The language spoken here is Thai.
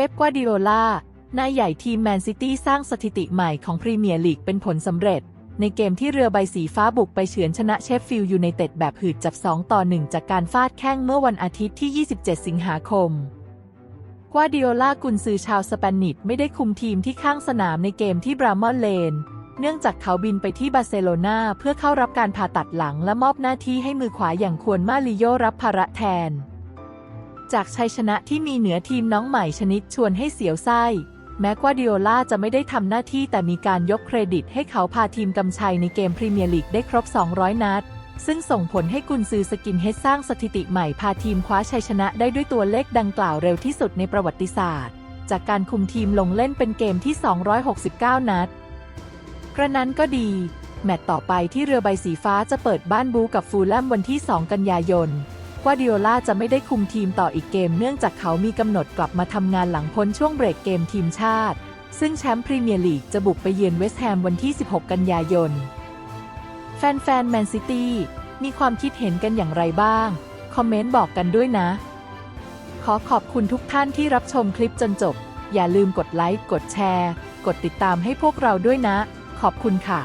เป๊ป กวาดิโอลานายใหญ่ทีมแมนซิตี้สร้างสถิติใหม่ของพรีเมียร์ลีกเป็นผลสำเร็จ ในเกมที่เรือใบสีฟ้าบุกไปเฉือนชนะเชฟฟิลด์ยูไนเต็ดแบบหืดจับ 2 ต่อ 1 จากการฟาดแข้งเมื่อวันอาทิตย์ที่ 27 สิงหาคมกวาดิโอลากุนซือชาวสเปนิชไม่ได้คุมทีมที่ข้างสนามในเกมที่บรามอนเลน เนื่องจากเขาบินไปที่บาร์เซโลนาเพื่อเข้ารับการผ่าตัดหลังและมอบหน้าที่ให้มือขวาอย่างควรมาริโยรับภาระแทน จากชัยชนะที่มีเหนือทีมน้องใหม่ชนิดชวนให้เสียวไส้ แม้กวาดิโอลาจะไม่ได้ทำหน้าที่แต่มีการยกเครดิตให้เขาพาทีมกำชัยในเกมพรีเมียร์ลีกได้ครบ 200 นัด ซึ่งส่งผลให้กุนซือสกินเฮดสร้างสถิติใหม่พาทีมคว้าชัยชนะได้ด้วยตัวเลขดังกล่าวเร็วที่สุดในประวัติศาสตร์ จากการคุมทีมลงเล่นเป็นเกมที่ 269 นัด กระนั้นก็ดี แมตต์ต่อไปที่เรือใบสีฟ้าจะเปิดบ้านบูกับฟูลแลมวันที่ 2 กันยายน วาดิโอลาจะไม่ได้คุมทีมต่ออีกเกมเนื่องจากเขามีกำหนดกลับมาทำงานหลังพ้นช่วงเบรกเกมทีมชาติ ซึ่งแชมป์พรีเมียร์ลีกจะบุกไปเยือนเวสต์แฮมวันที่ 16 กันยายน แฟนๆแมนซิตี้มีความคิดเห็นกันอย่างไรบ้าง คอมเมนต์บอกกันด้วยนะ ขอขอบคุณทุกท่านที่รับชมคลิปจนจบ อย่าลืมกดไลค์ กดแชร์ กดติดตามให้พวกเราด้วยนะ ขอบคุณค่ะ